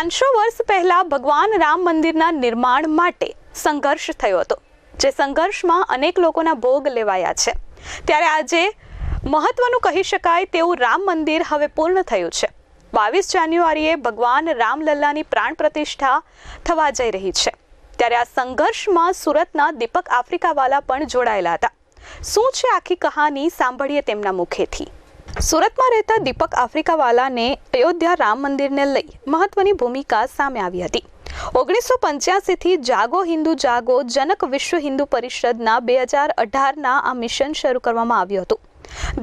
પાંચસો વર્ષ પહેલા ભગવાન રામ મંદિરના નિર્માણ માટે સંઘર્ષ થયો હતો, જે સંઘર્ષમાં અનેક લોકોના ભોગ લેવાયા છે. ત્યારે આજે મહત્વનું કહી શકાય તેવું રામ મંદિર હવે પૂર્ણ થયું છે. બાવીસ જાન્યુઆરીએ ભગવાન રામલલ્લાની પ્રાણ પ્રતિષ્ઠા થવા જઈ રહી છે. ત્યારે આ સંઘર્ષમાં સુરતના દીપક આફ્રિકાવાલા પણ જોડાયેલા હતા. શું છે આખી કહાની સાંભળીએ તેમના મુખેથી? સુરતમાં રહેતા દીપક આફ્રિકાવાલાને અયોધ્યા રામ મંદિરને લઈ મહત્વની ભૂમિકા સામે આવી હતી. ઓગણીસો પંચ્યાસીથી જાગો હિન્દુ જાગો જનક વિશ્વ હિન્દુ પરિષદના બે હજાર અઢારના આ મિશન શરૂ કરવામાં આવ્યું હતું.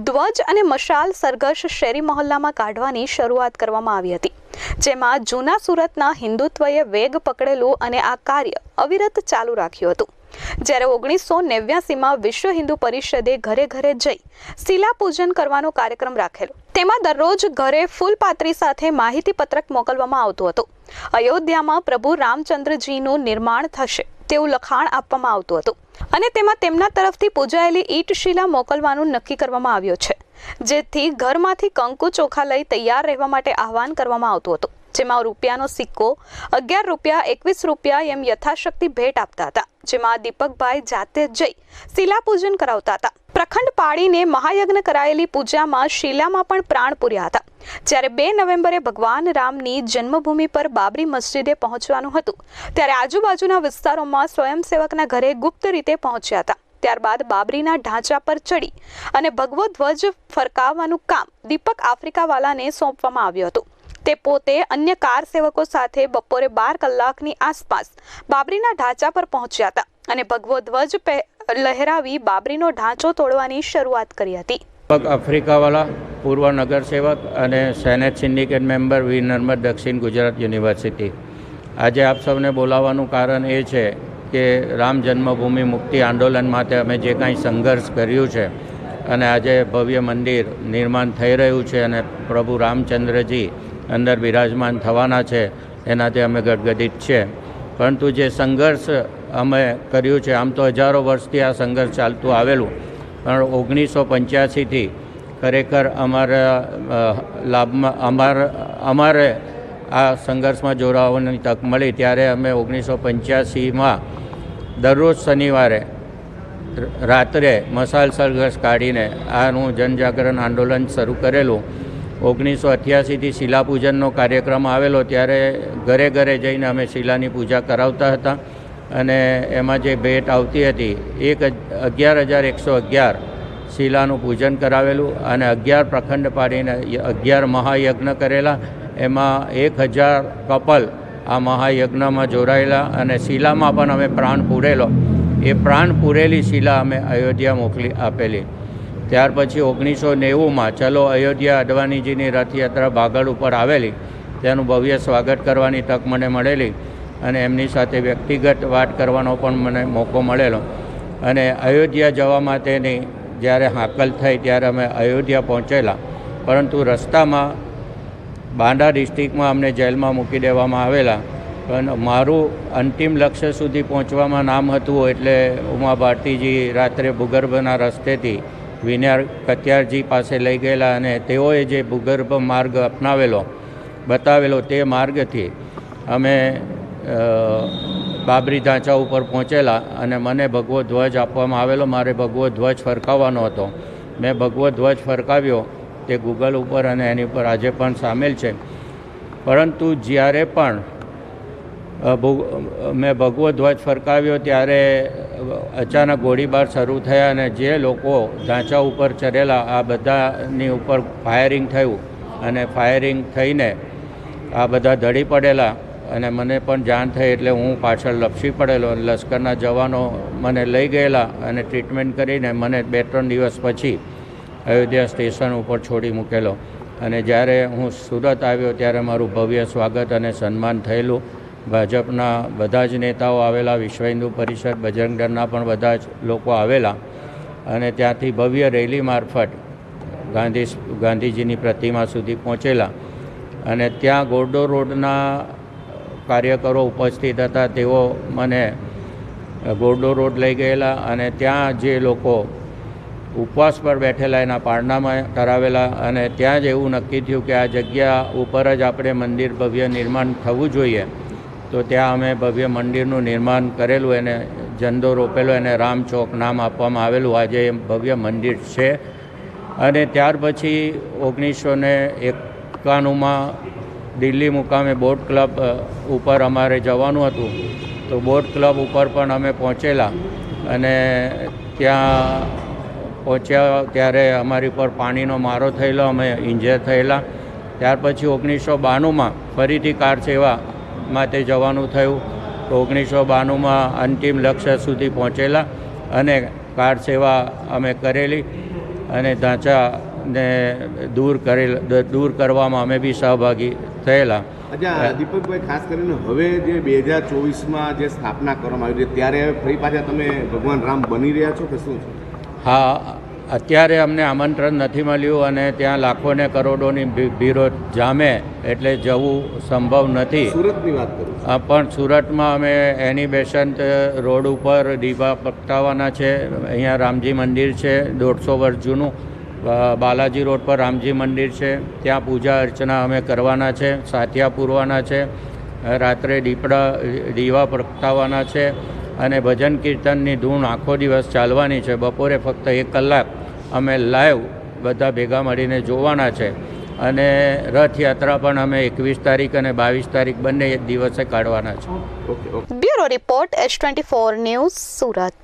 ધ્વજ અને મશાલ સરઘર્ષ શેરી મહોલ્લામાં કાઢવાની શરૂઆત કરવામાં આવી હતી. જેમાં જૂના સુરતના હિન્દુત્વએ વેગ પકડેલું અને આ કાર્ય અવિરત ચાલુ રાખ્યું હતું. જ્યારે ઓગણીસો નેવ્યાસીમાં વિશ્વ હિન્દુ પરિષદે ઘરે ઘરે જઈ શિલા પૂજન કરવાનો કાર્યક્રમ રાખેલો. તેમાં દરરોજ ઘરે ફૂલપાત્રી સાથે માહિતી પત્રક મોકલવામાં આવતું હતું. અયોધ્યામાં પ્રભુ રામચંદ્રજીનું નિર્માણ થશે તેવું લખાણ આપવામાં આવતું હતું. અને તેમાં તેમના તરફથી પૂજાયેલી ઈટ શિલા મોકલવાનું નક્કી કરવામાં આવ્યું છે. જેથી ઘરમાંથી કંકુ ચોખા લઈ તૈયાર રહેવા માટે આહવાન કરવામાં આવતું હતું. જેમાં રૂપિયાનો સિક્કો, અગિયાર રૂપિયા, એકવીસ રૂપિયા એમ યથાશક્તિ ભેટ આપતા હતા, જેમાં દીપકભાઈ જાતે જઈ શિલાપૂજન કરાવતા હતા. પ્રખંડ પાળીને મહાયજ્ઞ કરાયેલી પૂજામાં શિલામાં પણ પ્રાણ પૂર્યા હતા. જ્યારે બે નવેમ્બરે ભગવાન રામની જન્મભૂમિ પર બાબરી મસ્જિદે પહોંચવાનું હતું, ત્યારે આજુબાજુના વિસ્તારોમાં સ્વયંસેવકના ઘરે ગુપ્ત રીતે પહોંચ્યા હતા. ત્યારબાદ બાબરીના ઢાંચા પર ચડી અને ભગવો ધ્વજ ફરકાવવાનું કામ દીપક આફ્રિકાવાલાને સોંપવામાં આવ્યું હતું. તે પોતે અન્ય કાર સેવકો સાથે બપોરે બાર કલાકની આસપાસ બાબરીના ઢાંચા પર પહોંચ્યા હતા અને ભગવો ધ્વજ લહેરાવી બાબરીનો ઢાંચો તોડવાની શરૂઆત કરી હતી. આફ્રિકાવાલા પૂર્વ નગરસેવક અને senate syndicate member V. Narmad દક્ષિણ ગુજરાત યુનિવર્સિટી. આજે આપ સૌને બોલાવવાનું કારણ એ છે કે રામ જન્મભૂમિ મુક્તિ આંદોલન માટે અમે જે કાંઈ સંઘર્ષ કર્યું છે અને આજે ભવ્ય મંદિર નિર્માણ થઈ રહ્યું છે અને પ્રભુ રામચંદ્રજી અંદર બિરાજમાન થવાના છે, એનાથી અમે ગદગદિત છે પરંતુ જે સંઘર્ષ અમે કર્યું છે, આમ તો હજારો વર્ષથી આ સંઘર્ષ ચાલતું આવેલું. પણ ઓગણીસો પંચ્યાસીથી ખરેખર અમારા લાભમાં અમાર, અમારે આ સંઘર્ષમાં જોડાવાની તક મળી. ત્યારે અમે ઓગણીસો પંચ્યાસીમાં દરરોજ શનિવારે રાત્રે મસાલ સરઘસ કાઢીને આનું જનજાગરણ આંદોલન શરૂ કરેલું. ઓગણીસો અઠ્યાસીથી શિલાપૂજનનો કાર્યક્રમ આવેલો ત્યારે ઘરે ઘરે જઈને અમે શિલાની પૂજા કરાવતા હતા અને એમાં જે ભેટ આવતી હતી, એક અગિયાર હજાર એકસો અગિયાર શિલાનું પૂજન કરાવેલું અને અગિયાર પ્રખંડ પાડીને અગિયાર મહાયજ્ઞ કરેલા. એમાં એક હજાર કપલ આ મહાયજ્ઞમાં જોડાયેલા અને શિલામાં પણ અમે પ્રાણ પૂરેલો. એ પ્રાણ પૂરેલી શિલા અમે અયોધ્યા મોકલી આપેલી. ત્યાર પછી ઓગણીસો નેવુંમાં ચલો અયોધ્યા અડવાણીજીની રથયાત્રા ભાગળ ઉપર આવેલી. તેનું ભવ્ય સ્વાગત કરવાની તક મને મળેલી અને એમની સાથે વ્યક્તિગત વાત કરવાનો પણ મને મોકો મળેલો. અને અયોધ્યા જવા માટેની જ્યારે હાકલ થઈ ત્યારે અમે અયોધ્યા પહોંચેલા. પરંતુ રસ્તામાં બાંડા ડિસ્ટ્રિક્ટમાં અમને જેલમાં મૂકી દેવામાં આવેલા. પણ મારું અંતિમ લક્ષ્ય સુધી પહોંચવામાં નામ હતું એટલે ઉમા ભારતીજી રાત્રે ભૂગર્ભના રસ્તેથી વિનાર કત્યારજી પાસે લઈ ગયેલા અને તેઓએ જે ભૂગર્ભ માર્ગ અપનાવેલો, બતાવેલો તે માર્ગથી અમે બાબરી ઢાંચા ઉપર પહોંચેલા અને મને ભગવો ધ્વજ આપવામાં આવેલો. મારે ભગવો ધ્વજ ફરકાવવાનો હતો. મેં ભગવો ધ્વજ ફરકાવ્યો. તે ગૂગલ ઉપર અને એની ઉપર આજે પણ સામેલ છે. પરંતુ જ્યારે પણ મેં ભગવો ધ્વજ ફરકાવ્યો ત્યારે અચાનક ગોળીબાર શરૂ થયા અને જે લોકો ઢાંચા ઉપર ચડેલા આ બધાની ઉપર ફાયરિંગ થયું અને ફાયરિંગ થઈને આ બધા ધડી પડેલા અને મને પણ જાણ થઈ એટલે હું પાછળ લપસી પડેલો લશ્કરના જવાનો મને લઈ ગયેલા અને ટ્રીટમેન્ટ કરીને મને બે ત્રણ દિવસ પછી અયોધ્યા સ્ટેશન ઉપર છોડી મૂકેલો. અને જ્યારે હું સુરત આવ્યો ત્યારે મારું ભવ્ય સ્વાગત અને સન્માન થયેલું. ભાજપના બધા જ નેતાઓ આવેલા, વિશ્વ હિન્દુ પરિષદ, બજરંગ દળના પણ બધા જ લોકો આવેલા અને ત્યાંથી ભવ્ય રેલી મારફત ગાંધી ગાંધીજીની પ્રતિમા સુધી પહોંચેલા. અને ત્યાં ગોરડો રોડના કાર્યકરો ઉપસ્થિત હતા, તેઓ મને ગોરડો રોડ લઈ ગયેલા અને ત્યાં જે લોકો ઉપવાસ પર બેઠેલા, એના પારણામાં કરાવેલા અને ત્યાં જ એવું નક્કી થયું કે આ જગ્યા ઉપર જ આપણે મંદિર ભવ્ય નિર્માણ થવું જોઈએ. તો ત્યાં અમે ભવ્ય મંદિરનું નિર્માણ કરેલું, એને ઝંડો રોપેલો, એને રામ ચોક નામ આપવામાં આવેલું. આજે એ ભવ્ય મંદિર છે. અને ત્યાર પછી ઓગણીસો ને એકાણુંમાં દિલ્હી મુકામે બોટ ક્લબ ઉપર અમારે જવાનું હતું. તો બોટ ક્લબ ઉપર પણ અમે પહોંચેલા. અને ત્યાં પહોંચ્યા ત્યારે અમારી પર પાણીનો મારો થયેલો, અમે ઇન્જર થયેલા. ત્યાર પછી ઓગણીસો બાણુંમાં ફરીથી કાર સેવા માટે જવાનું થયું. ઓગણીસો બાણુંમાં અંતિમ લક્ષ્ય સુધી પહોંચેલા અને કાર સેવા અમે કરેલી અને ઢાંચાને દૂર કરેલ દૂર કરવામાં અમે બી સહભાગી થયેલા. અચ્છા દીપકભાઈ ખાસ કરીને હવે જે બે હજાર ચોવીસમાં જે સ્થાપના કરવામાં આવી છે ત્યારે ફરી પાછા તમે ભગવાન રામ બની રહ્યા છો કે શું? છે હા અત્યારે અમને આમંત્રણ નથી મળ્યું અને ત્યાં લાખો ને કરોડોની ભી- ભીડો જામે એટલે જવું સંભવ નથી. સુરતની વાત કરું પણ સુરતમાં અમે એની બેસંત રોડ ઉપર દીવા પ્રગટાવવાના છે. અહીંયા રામજી મંદિર છે દોઢસો વર્ષ જૂનું. બાલાજી રોડ પર રામજી મંદિર છે. ત્યાં પૂજા અર્ચના અમે કરવાના છે સાથિયા પૂરવાના છે. રાત્રે દીપડા દીવા પ્રગટાવવાના છે. અને ભજન કીર્તનની ધૂન આખો દિવસ ચાલવાની છે. બપોરે ફક્ત એક કલાક અમે લાઈવ બધા ભેગા મળીને જોવાના છે. અને રથયાત્રા પણ અમે એકવીસ તારીખ અને બાવીસ તારીખ બંને દિવસે કાઢવાના છે. Bureau report H twenty four news Surat.